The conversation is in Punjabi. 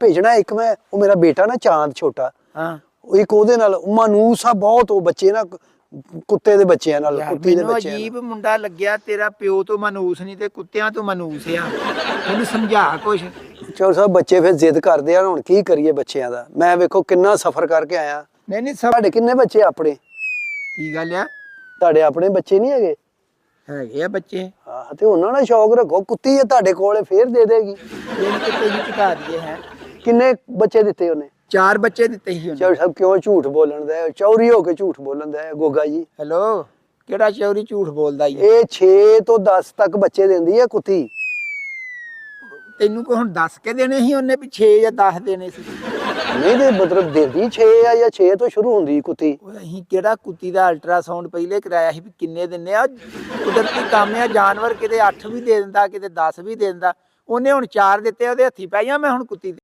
ਭੇਜਣਾ ਇੱਕ ਮੈਂ ਉਹ ਮੇਰਾ ਬੇਟਾ ਨਾ ਚਾਂਦ ਛੋਟਾ। ਹਾਂ। ਇੱਕ ਉਹਦੇ ਨਾਲ ਮਾਨੂਸ ਆ ਬਹੁਤ ਉਹ ਬੱਚੇ ਨਾ ਕੁੱਤੇ ਦੇ ਬੱਚਿਆਂ ਨਾਲ ਕੁੱਤੀ ਦੇ ਬੱਚਿਆਂ ਅਜੀਬ ਮੁੰਡਾ ਲੱਗਿਆ ਤੇਰਾ ਪਿਓ ਤੋਂ ਮਨੂਸ ਨਹੀਂ ਤੇ ਕੁੱਤਿਆਂ ਤੋਂ ਮਨੂਸ ਆ। ਮੈਨੂੰ ਸਮਝਾ ਕੁਛ। ਚੋਰ ਸਾਹਿਬ ਬੱਚੇ ਫਿਰ ਜ਼ਿੱਦ ਕਰਦੇ ਆ ਹੁਣ ਕੀ ਕਰੀਏ ਬੱਚਿਆਂ ਦਾ? ਮੈਂ ਵੇਖੋ ਕਿੰਨਾ ਸਫ਼ਰ ਕਰਕੇ ਆਇਆ। ਨਹੀਂ ਨਹੀਂ ਤੁਹਾਡੇ ਕਿੰਨੇ ਬੱਚੇ ਆਪਣੇ? ਕੀ ਗੱਲ ਆ? ਤੁਹਾਡੇ ਆਪਣੇ ਬੱਚੇ ਨਹੀਂ ਹੈਗੇ? ਹੈਗੇ ਆ ਬੱਚੇ। ਹਾਂ ਤੇ ਉਹਨਾਂ ਨਾਲ ਸ਼ੌਕ ਰੱਖੋ ਕੁੱਤੀ ਹੈ ਤੁਹਾਡੇ ਕੋਲੇ ਫੇਰ ਦੇ ਦੇਗੀ। ਇਹਨੂੰ ਕਿਤੇ ਹੀ ਚੁਕਾ ਦਈਏ ਹੈ। ਕਿੰਨੇ ਬੱਚੇ ਦਿੱਤੇ ਉਹਨੇ? ਚਾਰ ਬੱਚੇ ਦਿੱਤੇ ਸੀ ਉਹਨੇ। ਸਾਹਿਬ ਕਿਉਂ ਝੂਠ ਬੋਲਣ ਦਾ ਚੌਰੀ ਹੋ ਕੇ ਝੂਠ ਬੋਲਣ ਦਾ ਗੋਗਾ ਜੀ? ਹੈਲੋ ਕਿਹੜਾ ਚੌਰੀ ਝੂਠ ਬੋਲਦਾ ਈ ਇਹ 6 ਤੋਂ 10 ਤੱਕ ਬੱਚੇ ਦਿੰਦੀ ਹੈ ਕੁੱਤੀ। ਤੈਨੂੰ ਕੋ ਹੁਣ ਦੱਸ ਕੇ ਦੇਣੇ ਸੀ ਉਹਨੇ ਵੀ 6 ਜਾਂ 10 ਦੇਣੇ ਸੀ? ਨਹੀਂ ਤੇ ਮਤਲਬ ਦਿੰਦੀ 6 ਆ ਜਾਂ 6 ਤੋਂ ਸ਼ੁਰੂ ਹੁੰਦੀ ਕੁੱਤੀ। ਅਸੀਂ ਕਿਹੜਾ ਕੁੱਤੀ ਦਾ ਅਲਟਰਾਸਾਊਂਡ ਪਹਿਲੇ ਕਰਾਇਆ ਸੀ ਵੀ ਕਿੰਨੇ ਦਿੰਨੇ ਆ? ਕੁਦਰਤੀ ਕੰਮ ਆ ਜਾਨਵਰ ਕਿਤੇ 8 ਵੀ ਦੇ ਦਿੰਦਾ ਕਿਤੇ 10 ਵੀ ਦੇ ਦਿੰਦਾ। ਉਹਨੇ ਹੁਣ 4 ਦਿੱਤੇ ਉਹਦੇ ਹੱਥੀ ਪੈ ਗਿਆ ਮੈਂ ਹੁਣ ਕੁੱਤੀ ਦੇ